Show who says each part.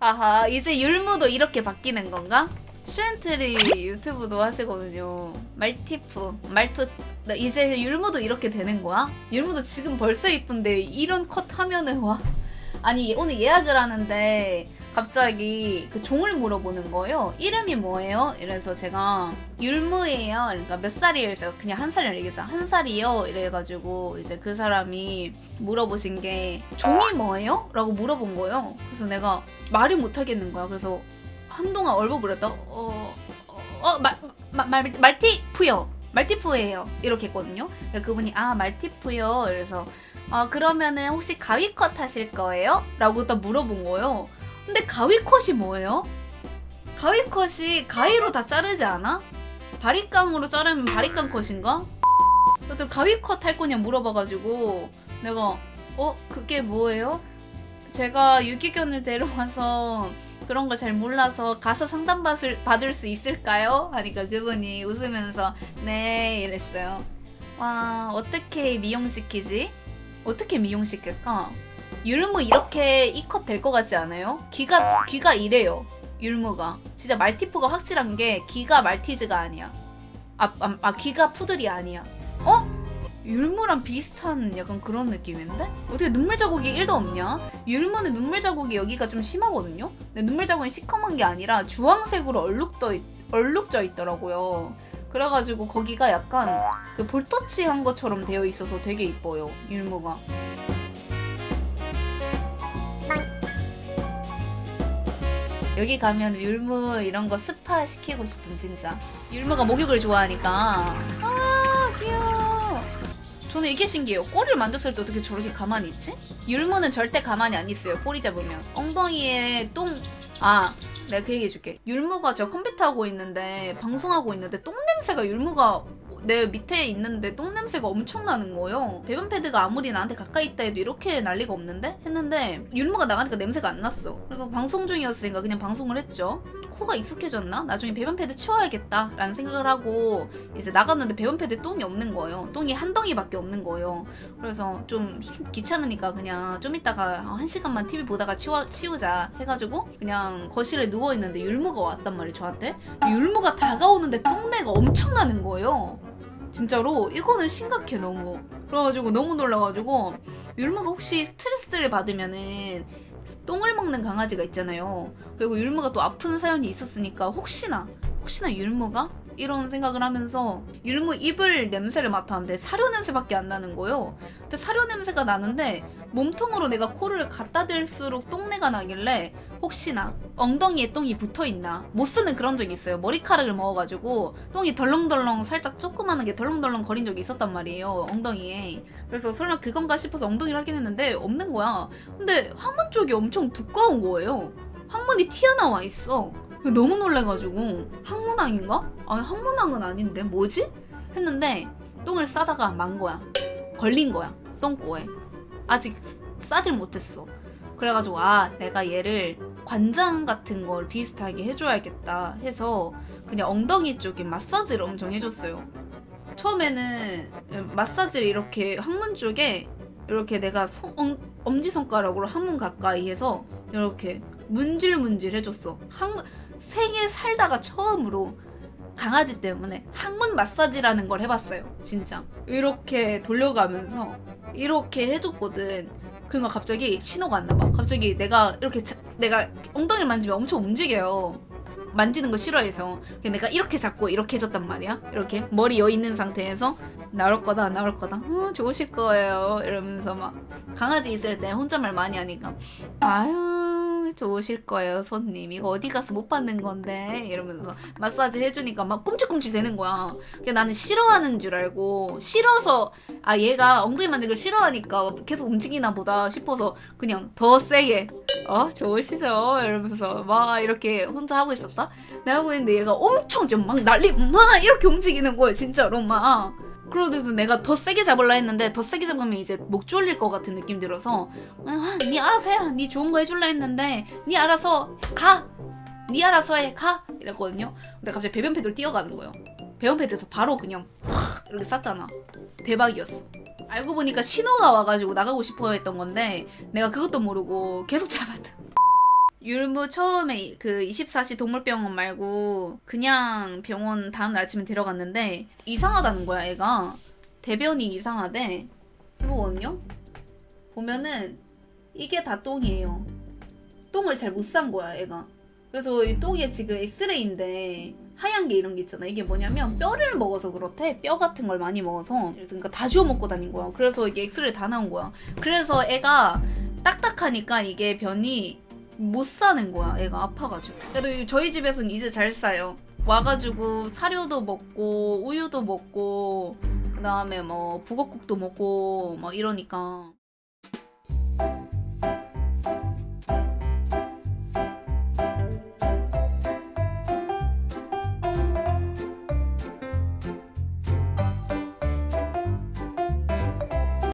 Speaker 1: 아하 이제 율무도 이렇게 바뀌는 건가? 슈엔트리 유튜브도 하시거든요. 말티프 말투 나 이제 율무도 이렇게 되는 거야? 율무도 지금 벌써 이쁜데 이런 컷 하면은 와 아니 오늘 예약을 하는데 갑자기 그 종을 물어보는 거예요. 이름이 뭐예요? 이래서 제가 율무예요. 그러니까 몇 살이에요? 그냥 한 살이라고 얘기했어요. 한 살이요. 이래가지고 이제 그 사람이 물어보신 게 종이 뭐예요? 라고 물어본 거예요. 그래서 내가 말을 못 하겠는 거야. 그래서 한동안 얼버무렸다. 어, 어, 어 말, 말, 말, 말티프요. 말티프예요. 이렇게 했거든요. 그분이 아 말티프요. 그래서 아 그러면은 혹시 가위컷 하실 거예요? 라고 딱 물어본 거예요. 근데 가위컷이 뭐예요? 가위컷이 가위로 다 자르지 않아? 바리깡으로 자르면 바리깡 컷인가? 또 가위컷 할 거냐 물어봐가지고 내가 어 그게 뭐예요? 제가 유기견을 데려와서 그런 걸 잘 몰라서 가서 상담 받을, 받을 수 있을까요? 하니까 그분이 웃으면서 네 이랬어요. 와 어떻게 미용시키지? 어떻게 미용시킬까? 율무 이렇게 이 컷 될 것 같지 않아요? 귀가 귀가 이래요. 율무가 진짜 말티프가 확실한 게 귀가 말티즈가 아니야. 아, 아, 아 귀가 푸들이 아니야. 어? 율무랑 비슷한 약간 그런 느낌인데? 어떻게 눈물 자국이 1도 없냐? 율무는 눈물 자국이 여기가 좀 심하거든요? 근데 눈물 자국이 시커먼 게 아니라 주황색으로 얼룩떠 있, 얼룩져 있더라고요. 그래가지고 거기가 약간 그 볼터치 한 것처럼 되어 있어서 되게 이뻐요, 율무가. 여기 가면 율무 이런 거 스파 시키고 싶음 진짜. 율무가 목욕을 좋아하니까. 아 귀여워. 저는 이게 신기해요. 꼬리를 만졌을 때 어떻게 저렇게 가만히 있지? 율무는 절대 가만히 안 있어요. 꼬리 잡으면. 엉덩이에 똥. 아, 내가 그 얘기 해줄게. 율무가 저 컴퓨터 하고 있는데, 방송하고 있는데, 똥 냄새가 율무가 내 밑에 있는데 똥 냄새가 엄청 나는 거예요. 배변 패드가 아무리 나한테 가까이 있다 해도 이렇게 난리가 없는데? 했는데, 율무가 나가니까 냄새가 안 났어. 그래서 방송 중이었으니까 그냥 방송을 했죠. 코가 익숙해졌나? 나중에 배변 패드 치워야겠다. 라는 생각을 하고, 이제 나갔는데 배변 패드에 똥이 없는 거예요. 똥이 한 덩이밖에 없는 거예요. 그래서 좀 힘- 귀찮으니까 그냥 좀 이따가 한 시간만 TV 보다가 치워, 치우자 해가지고 그냥 거실에 누워있는데 율무가 왔단 말이에요 저한테 율무가 다가오는데 똥내가 엄청 나는 거예요 진짜로? 이거는 심각해 너무. 그래가지고 너무 놀라가지고 율무가 혹시 스트레스를 받으면은 똥을 먹는 강아지가 있잖아요. 그리고 율무가 또 아픈 사연이 있었으니까 혹시나 혹시나 율무가 이런 생각을 하면서 율무 이불 냄새를 맡았는데 사료 냄새밖에 안 나는 거예요. 근데 사료 냄새가 나는데 몸통으로 내가 코를 갖다 댈수록 똥내가 나길래 혹시나 엉덩이에 똥이 붙어 있나 못 쓰는 그런 적이 있어요. 머리카락을 먹어가지고 똥이 덜렁덜렁 살짝 조그마한 게 덜렁덜렁 거린 적이 있었단 말이에요. 엉덩이에. 그래서 설마 그건가 싶어서 엉덩이를 확인했는데 없는 거야. 근데 항문 쪽이 엄청 두꺼운 거예요. 항문이 튀어나와 있어. 너무 놀래가지고 항문 왕인가? 아니 항문왕은 아닌데 뭐지? 했는데 똥을 싸다가 만 거야. 걸린 거야. 똥꼬에. 아직 싸질 못했어. 그래가지고 아 내가 얘를 관장 같은 걸 비슷하게 해줘야겠다 해서 그냥 엉덩이 쪽에 마사지를 엄청 해줬어요. 처음에는 마사지를 이렇게 항문 쪽에 이렇게 내가 손- 엉- 엄지손가락으로 항문 가까이 해서 이렇게 문질문질 해줬어. 항문 생에 살다가 처음으로 강아지 때문에 항문 마사지라는 걸 해봤어요. 진짜 이렇게 돌려가면서 이렇게 해줬거든. 그러니까 갑자기 신호가 안 나봐. 갑자기 내가 이렇게 자- 내가 엉덩이를 만지면 엄청 움직여요. 만지는 거 싫어해서 내가 이렇게 잡고 이렇게 해줬단 말이야. 이렇게 머리 여 있는 상태에서 나올 거다 안 나올 거다. 어, 좋으실 거예요. 이러면서 막 강아지 있을 때 혼잣말 많이 하니까 아유 좋으실 거예요 손님. 이거 어디 가서 못 받는 건데? 이러면서 마사지 해주니까 막 꿈찔꿈찔 되는 거야. 그게 나는 싫어하는 줄 알고 싫어서 아 얘가 엉덩이 만지는 걸 싫어하니까 계속 움직이나 보다 싶어서 그냥 더 세게 어 좋으시죠? 이러면서 막 이렇게 혼자 하고 있었다. 내가 하고 있는데 얘가 엄청 좀 막 난리 막 이렇게 움직이는 거예요 진짜로 막 그러면서 내가 더 세게 잡으려 했는데 더 세게 잡으면 이제 목 졸릴 것 같은 느낌 들어서 아, 네 알아서 해라. 네 좋은 거 해줄라 했는데 네 알아서 가네 알아서 해가. 이랬거든요. 근데 갑자기 배변 패드를 뛰어가는 거예요. 배변 패드에서 바로 그냥 확 이렇게 쌌잖아. 대박이었어. 알고 보니까 신호가 와가지고 나가고 싶어 했던 건데 내가 그것도 모르고 계속 잡았다. 율무 처음에 그 24시 동물병원 말고 그냥 병원 다음날 아침에 데려갔는데 이상하다는 거야 애가. 대변이 이상하대. 그거거든요 보면은 이게 다 똥이에요. 똥을 잘못싼 거야 애가. 그래서 이 똥이 지금 엑스레이인데 하얀 게 이런 게 있잖아. 이게 뭐냐면 뼈를 먹어서 그렇대. 뼈 같은 걸 많이 먹어서. 그러니까 다 주워 먹고 다닌 거야. 그래서 이게 엑스레이 다 나온 거야. 그래서 애가 딱딱하니까 이게 변이 못 사는 거야 애가 아파가지고. 그래도 저희 집에서는 이제 잘 싸요. 와가지고 사료도 먹고 우유도 먹고 그 다음에 뭐 북엇국도 먹고 막 이러니까